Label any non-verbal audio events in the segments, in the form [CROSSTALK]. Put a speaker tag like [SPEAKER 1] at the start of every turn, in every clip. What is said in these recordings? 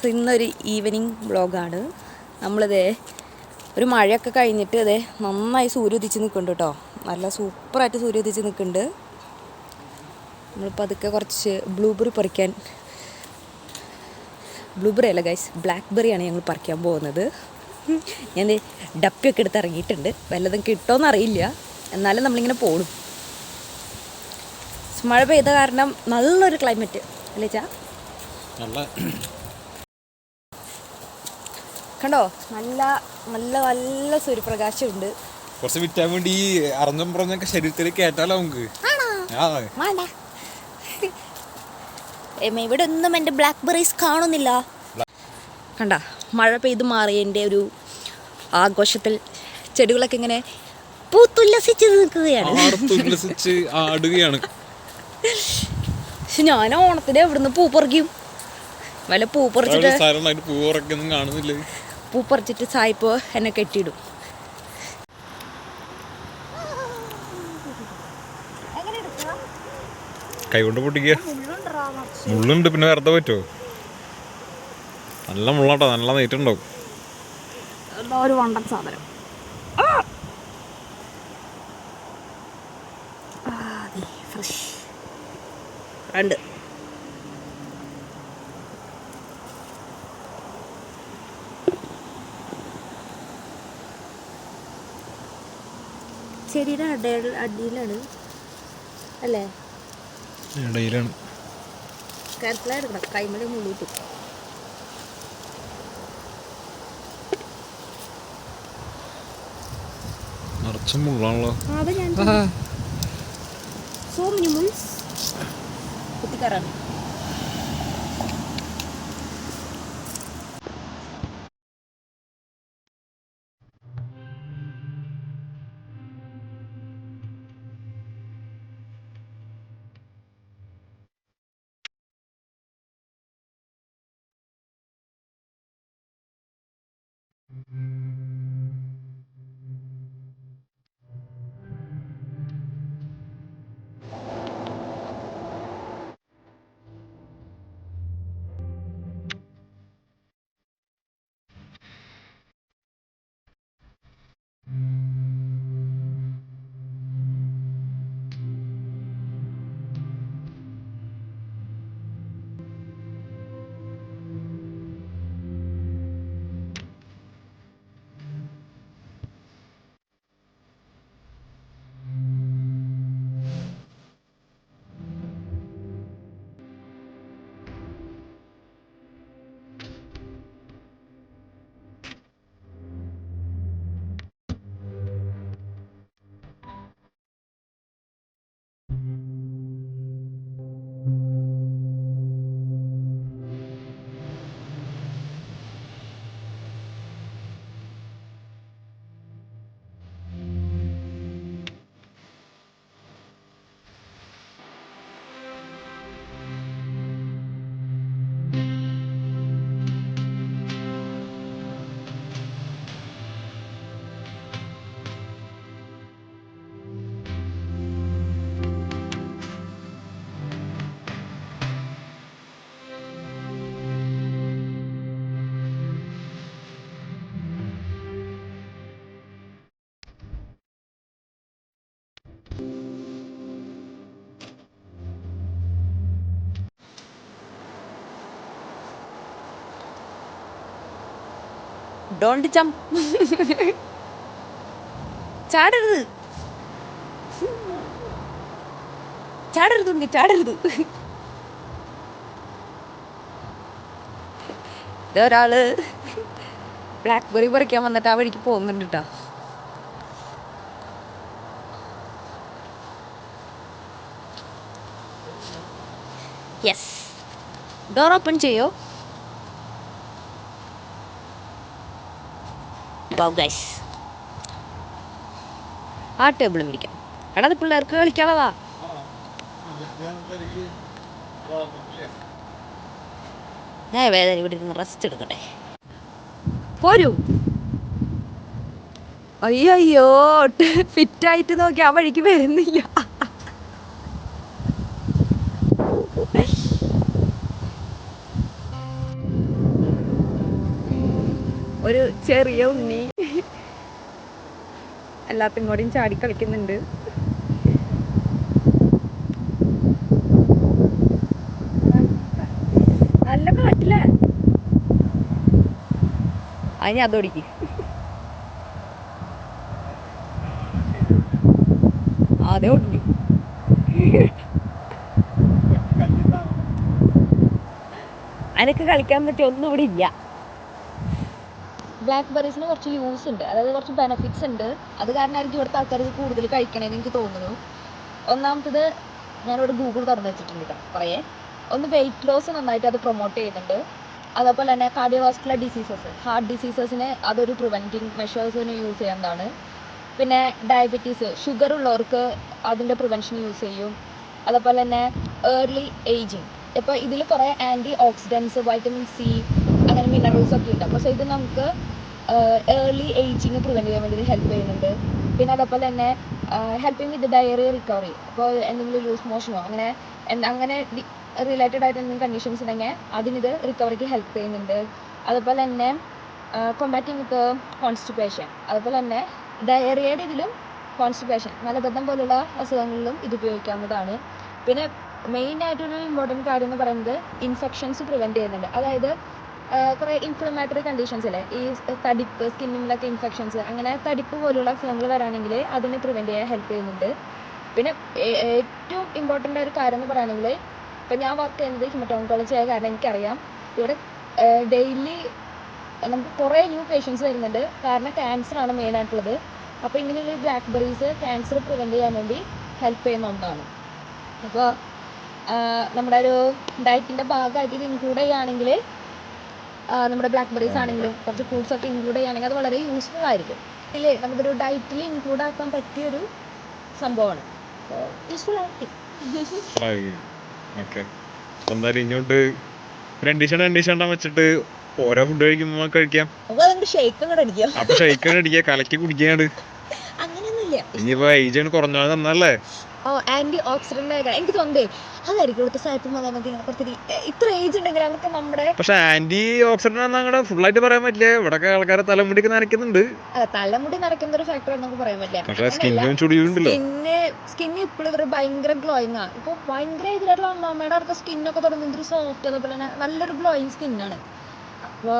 [SPEAKER 1] So ഇന്നൊരു evening വ്ളോഗാണ് നമ്മളിതേ ഒരു മഴയൊക്കെ കഴിഞ്ഞിട്ട് ഇതേ നന്നായി സൂര്യോദിച്ച് നിൽക്കുന്നുണ്ട് കേട്ടോ നല്ല സൂപ്പറായിട്ട് സൂര്യോദിച്ച് നിൽക്കുന്നുണ്ട് നമ്മളിപ്പോൾ അതൊക്കെ കുറച്ച് ബ്ലൂബെറി പറിക്കാൻ ബ്ലൂബെറി അല്ല ഗൈസ് ബ്ലാക്ക് ബെറിയാണ് ഞങ്ങൾ പറിക്കാൻ പോകുന്നത്. ഞാൻ ഡപ്പിയൊക്കെ എടുത്ത് ഇറങ്ങിയിട്ടുണ്ട്. വല്ലതും കിട്ടുമോ അറിയില്ല. എന്നാലും നമ്മളിങ്ങനെ പോണു. മഴ പെയ്ത കാരണം നല്ലൊരു ക്ലൈമറ്റ് അല്ലേച്ചാ
[SPEAKER 2] നല്ല
[SPEAKER 1] കണ്ടോ? നല്ല നല്ല നല്ല സൂര്യപ്രകാശമുണ്ട്.
[SPEAKER 2] കുറച്ച് വിറ്റാമിൻ ഡി അറിഞ്ഞും പറഞ്ഞൊക്കെ ശരീരത്തിൽ കേട്ടാലോ നമുക്ക്?
[SPEAKER 1] ഇവിടെ ഒന്നും എന്റെ ബ്ലാക്ക് ബെറീസ് കാണുന്നില്ല. കണ്ട മഴ പെയ്ത് മാറിയതിന്റെ ഒരു ആഘോഷത്തിൽ ചെടികളൊക്കെ ഇങ്ങനെ പൂത്തുല്ലസിച്ച് നിൽക്കുകയാണ്.
[SPEAKER 2] ആടുകയാണ്.
[SPEAKER 1] പക്ഷെ ഞാൻ ഓണത്തിന് എവിടുന്ന് പൂ പറിക്കും? വല്ല പൂ പറിച്ചിട്ട്
[SPEAKER 2] പൂ പൂവുറക്കൊന്നും കാണുന്നില്ല?
[SPEAKER 1] പൂ പറിച്ചിട്ട് സായിപ്പ് എന്നെ കെട്ടിയിടും.
[SPEAKER 2] കൈകൊണ്ട് പൊട്ടിക്കുക. മുള്ളുണ്ട് പിന്നെ വെറുതെ പറ്റുമോ നല്ല മുള്ളാട്ടോ നല്ല നെയ്റ്റുണ്ടാവും
[SPEAKER 1] ഒരു വണ്ടൻ സാധനം. ഫ്രഷ് രണ്ട്. ചെടിയുടെ അട അടിയിലാണ്. അല്ലേ?
[SPEAKER 2] ഇടയിലാണ്.
[SPEAKER 1] കരുത്തിലാണ് എടുക്കണം കൈമല മുള്ളിട്ടു
[SPEAKER 2] നിറച്ചും മുള്ളാണല്ലോ.
[SPEAKER 1] അത് ഞാൻ സോ മെനി മുൾസ് കുത്തിക്കറാണ് Mm-hmm. ഡോണ്ട് ജംപ് ചാടരുത്. ചാടരുത് ഉണ്ണി ചാടരുത്. ഇതൊരാൾ ബ്ലാക്ക് ബെറി പറിക്കാൻ വന്നിട്ട് ആ വഴിക്ക് പോകുന്നുണ്ട് കേട്ടോ യെസ് ഡോർ ഓപ്പൺ ചെയ്യോ? വാവ് ഗൈസ് ആ ടേബിളും പിടിക്കാം എടാ പിള്ളേർക്ക് കളിക്കാനുള്ളതാ. ഞാൻ വേദന ഇവിടെ ഇരുന്ന് റെസ്റ്റ് എടുക്കട്ടെ. പോരൂ. അയ്യോ ഫിറ്റായിട്ട് നോക്കി ആ വഴിക്ക് വരുന്നില്ല. ഒരു ചെറിയ ഉണ്ണി എല്ലാത്തിനും കൂടിയും ചാടി കളിക്കുന്നുണ്ട്. നല്ല കാട്ടില്ലേ അതിന് അതോടിക്ക്. അതേ ഒടിഞ്ഞു അതിനൊക്കെ കളിക്കാൻ പറ്റിയ ഒന്നും ഇവിടെ ഇല്ല. ബ്ലാക്ക് ബെറീസിന് കുറച്ച് യൂസ് ഉണ്ട്. അതായത് കുറച്ച് ബെനിഫിറ്റ്സ് ഉണ്ട്. അത് കാരണമായിരിക്കും ഇവിടുത്തെ ആൾക്കാർ ഇത് കൂടുതൽ കഴിക്കണേന്ന് എനിക്ക് തോന്നുന്നു. ഒന്നാമത്തത് ഞാനിവിടെ ഗൂഗിൾ തുറന്ന് വെച്ചിട്ടുണ്ട് കേട്ടോ കുറേ. ഒന്ന് വെയിറ്റ് ലോസ് നന്നായിട്ട് അത് പ്രൊമോട്ട് ചെയ്യുന്നുണ്ട്. അതേപോലെ തന്നെ കാർഡിയോവാസ്കുലർ ഡിസീസസ് ഹാർട്ട് ഡിസീസസിന് അതൊരു പ്രിവെന്റിങ് മെഷേഴ്സിന് യൂസ് ചെയ്യുന്നതാണ്. പിന്നെ ഡയബറ്റീസ് ഷുഗർ ഉള്ളവർക്ക് അതിന്റെ പ്രിവെൻഷൻ യൂസ് ചെയ്യും. അതേപോലെ തന്നെ ഏർലി ഏജിങ് ഇപ്പോൾ ഇതിൽ കുറേ antioxidants vitamin C minerals ഒക്കെ ഉണ്ട്. അപ്പോൾ ഇത് നമുക്ക് ഏർലി ഏജിങ് പ്രിവെന്റ് ചെയ്യാൻ വേണ്ടി ഹെൽപ്പ് ചെയ്യുന്നുണ്ട്. പിന്നെ അതേപോലെ തന്നെ ഹെൽപ്പിംഗ് വിത്ത് ഡയറി റിക്കവറി അപ്പോൾ എന്തെങ്കിലും ലൂസ് മോഷനോ അങ്ങനെ അങ്ങനെ റിലേറ്റഡ് ആയിട്ട് എന്തെങ്കിലും കണ്ടീഷൻസ് ഉണ്ടെങ്കിൽ അതിനിത് റിക്കവറിക്ക് ഹെൽപ്പ് ചെയ്യുന്നുണ്ട്. അതുപോലെ തന്നെ കൊമ്പാറ്റിംഗ് വിത്ത് കോൺസ്റ്റിപ്പേഷൻ അതുപോലെ തന്നെ ഡയറിയയുടെ ഇതിലും കോൺസ്റ്റിപ്പേഷൻ മലബന്ധം പോലുള്ള അസുഖങ്ങളിലും ഇത് ഉപയോഗിക്കാവുന്നതാണ്. പിന്നെ മെയിൻ ആയിട്ടൊരു ഇമ്പോർട്ടന്റ് കാര്യം എന്ന് പറയുന്നത് ഇൻഫെക്ഷൻസ് പ്രിവെന്റ് ചെയ്യുന്നുണ്ട്. അതായത് കുറേ ഇൻഫ്ലമേറ്ററി കണ്ടീഷൻസ് ഇല്ലേ? ഈ തടിപ്പ് സ്കിന്നിലൊക്കെ ഇൻഫെക്ഷൻസ് അങ്ങനെ തടിപ്പ് പോലുള്ള അസുഖങ്ങൾ വരാണെങ്കിൽ അതിനെ പ്രിവെന്റ് ചെയ്യാൻ ഹെൽപ്പ് ചെയ്യുന്നുണ്ട്. പിന്നെ ഏറ്റവും ഇമ്പോർട്ടന്റ് ഒരു കാര്യം എന്ന് പറയുകയാണെങ്കിൽ ഇപ്പം ഞാൻ വർക്ക് ചെയ്യുന്നത് ഹിമറ്റോങ്കോളജി ആയ കാരണം എനിക്കറിയാം. ഇവിടെ ഡെയിലി നമുക്ക് കുറേ ന്യൂ പേഷ്യൻസ് വരുന്നുണ്ട്. കാരണം ക്യാൻസറാണ് ആയിട്ടുള്ളത്. അപ്പോൾ ഇങ്ങനെയുള്ള ബ്ലാക്ക് ബെറീസ് ക്യാൻസർ പ്രിവെന്റ് ചെയ്യാൻ വേണ്ടി ഹെൽപ്പ് ചെയ്യുന്ന ഒന്നാണ്. അപ്പോൾ നമ്മുടെ ഒരു ഡയറ്റിന്റെ ഭാഗമായിട്ട് ഇത് ഇൻക്ലൂഡ് ചെയ്യുകയാണെങ്കിൽ നമ്മുടെ ബ്ലാക്ക് ബെറീസ് ആണെങ്കിലും കുറച്ച് ഫ്രൂട്ട്സ് ഒക്കെ ഇൻക്ലൂഡ് ചെയ്യുകയാണെങ്കിൽ അത് വളരെ യൂസ്ഫുൾ ആയിരിക്കും. ഇല്ലേ നമുക്കൊരു ഡയറ്റിൽ ഇൻക്ലൂഡ് ആക്കാൻ പറ്റിയൊരു സംഭവമാണ്. യൂസ്ഫുൾ ആയിരിക്കും.
[SPEAKER 2] ഓക്കെ എന്തായാലും ഇങ്ങോട്ട് രണ്ടീശം രണ്ടീശം വെച്ചിട്ട് ഓരോ ഫുഡ് കഴിക്കുമ്പോൾ നമുക്ക് കഴിക്കാം. അപ്പൊ ഷൈക്കാൻ അടിക്കുക കലക്കി കുടിക്കാണ്ട് [LAUGHS] ഇനിയിപ്പോ ഏജ് കുറഞ്ഞാൽ തന്നല്ലേ
[SPEAKER 1] ഓ ആന്റി ഓക്സിഡന്റ് ആയിരിക്കണം എനിക്ക് തോന്നുന്നേ അതായിരിക്കും ഇവിടുത്തെ സായിപ്പും മകനൊക്കെ ഇങ്ങനെ കുറച്ച് ഇത്ര ഏജ് ഉണ്ടെങ്കിൽ അവർക്ക് നമ്മുടെ
[SPEAKER 2] പക്ഷെ ആന്റി ഓക്സിഡന്റ് അങ്ങനെ ആയിട്ട് പറയാൻ പറ്റില്ല. ഇവിടൊക്കെ ആൾക്കാരെ തലമുടിക്ക് നനയ്ക്കുന്നുണ്ട്.
[SPEAKER 1] തലമുടി നനയ്ക്കുന്ന ഒരു ഫാക്ടർ നമുക്ക് പറയാൻ പറ്റില്ല.
[SPEAKER 2] സ്കിന്നും
[SPEAKER 1] സ്കിന്ന് സ്കിന്ന് ഇപ്പോഴും ഇവർ ഭയങ്കര ഗ്ലോയിങ് ആണ്. ഇപ്പോൾ ഭയങ്കര ഇതിലായിട്ടുള്ള അമ്മയുടെ അടുത്ത സ്കിന്നൊക്കെ തുടങ്ങി ഒരു സോഫ്റ്റ് അതുപോലെ തന്നെ നല്ലൊരു ഗ്ലോയിങ് സ്കിന്നാണ് അപ്പോൾ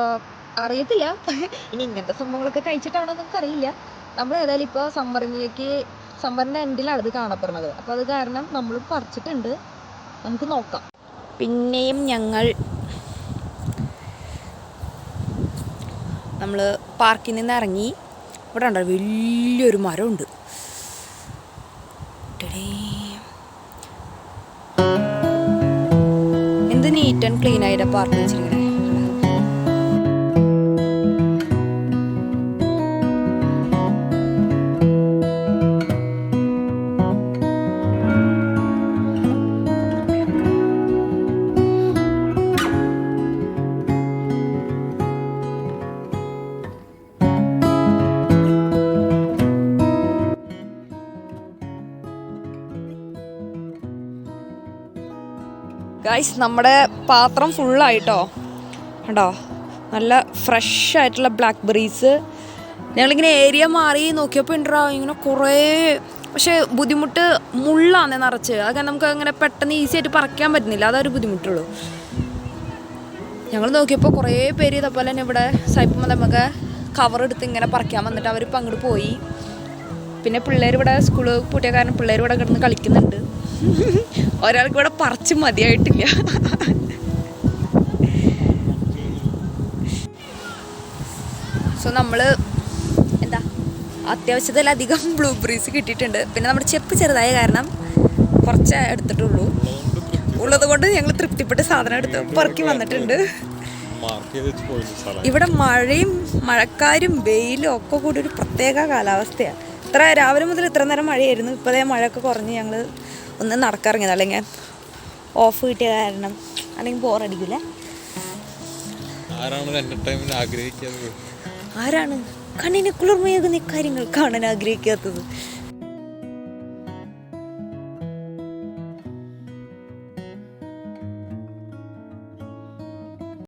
[SPEAKER 1] അറിയത്തില്ല. ഇനി ഇങ്ങനത്തെ സംഭവങ്ങളൊക്കെ കഴിച്ചിട്ടാണോ നമുക്ക് അറിയില്ല. നമ്മൾ ഏതായാലും ഇപ്പോൾ സമ്മറിലേക്ക് സമ്മറിന്റെ എൻഡിലാണ് ഇത് കാണപ്പെടുന്നത്. അപ്പോൾ അത് കാരണം നമ്മൾ പറിച്ചിട്ടുണ്ട്. നമുക്ക് നോക്കാം. പിന്നെയും ഞങ്ങൾ നമ്മൾ പാർക്കിൽ നിന്ന് ഇറങ്ങി. ഇവിടെ ഉണ്ടോ വലിയൊരു മരമുണ്ട്. എന്ത് നീറ്റ് ആൻഡ് ക്ലീൻ ആയിട്ട് പാർക്ക് വെച്ചിരിക്കണേ. ഗൈസ് നമ്മുടെ പാത്രം ഫുള്ളായിട്ടോ കണ്ടോ? നല്ല ഫ്രഷ് ആയിട്ടുള്ള ബ്ലാക്ക് ബെറീസ് ഞങ്ങളിങ്ങനെ ഏരിയ മാറി നോക്കിയപ്പോൾ ഉണ്ടോ ഇങ്ങനെ കുറേ പക്ഷേ ബുദ്ധിമുട്ട് മുള്ളാന്നേ നിറച്ച്. അതൊക്കെ നമുക്ക് അങ്ങനെ പെട്ടെന്ന് ഈസി ആയിട്ട് പറിക്കാൻ പറ്റുന്നില്ല. അതൊരു ബുദ്ധിമുട്ടുള്ളൂ. ഞങ്ങൾ നോക്കിയപ്പോൾ കുറേ പേര് ഇതേപോലെ തന്നെ ഇവിടെ സൈപ്പം നമുക്ക് കവർ എടുത്ത് ഇങ്ങനെ പറിക്കാൻ വന്നിട്ട് അവരിപ്പോൾ അങ്ങോട്ട് പോയി. പിന്നെ പിള്ളേർ ഇവിടെ സ്കൂൾ പൂട്ടിയ കാരണം പിള്ളേർ ഇവിടെ കിടന്ന് കളിക്കുന്നുണ്ട്. ഒരാൾക്ക് ഇവിടെ പറിച്ച് മതിയായിട്ടില്ല. സോ നമ്മൾ എന്താ അത്യാവശ്യത്തലധികം ബ്ലൂ ബ്രീസ് കിട്ടിയിട്ടുണ്ട്. പിന്നെ നമ്മുടെ ചെപ്പ് ചെറുതായ കാരണം കുറച്ച് എടുത്തിട്ടുള്ളൂ. ഉള്ളത് കൊണ്ട് ഞങ്ങൾ തൃപ്തിപ്പെട്ട് സാധനം എടുത്ത് പറക്കി വന്നിട്ടുണ്ട്. ഇവിടെ മഴയും മഴക്കാരും വെയിലും ഒക്കെ കൂടി ഒരു പ്രത്യേക കാലാവസ്ഥയാണ് ഇത്ര രാവിലെ മുതൽ ഇത്ര നേരം മഴയായിരുന്നു. ഇപ്പോഴേ മഴയൊക്കെ കുറഞ്ഞ് ഞങ്ങൾ ഒന്ന് നടക്കിറങ്ങിയത്. അല്ലെങ്കിൽ ഓഫ് കിട്ടിയ കാരണം. അല്ലെങ്കിൽ ബോറടിക്കില്ല ആരാണ് കണ്ണിനെ കുളിർമയേകുന്ന കാര്യങ്ങൾ കാണാൻ ആഗ്രഹിക്കാത്തത്.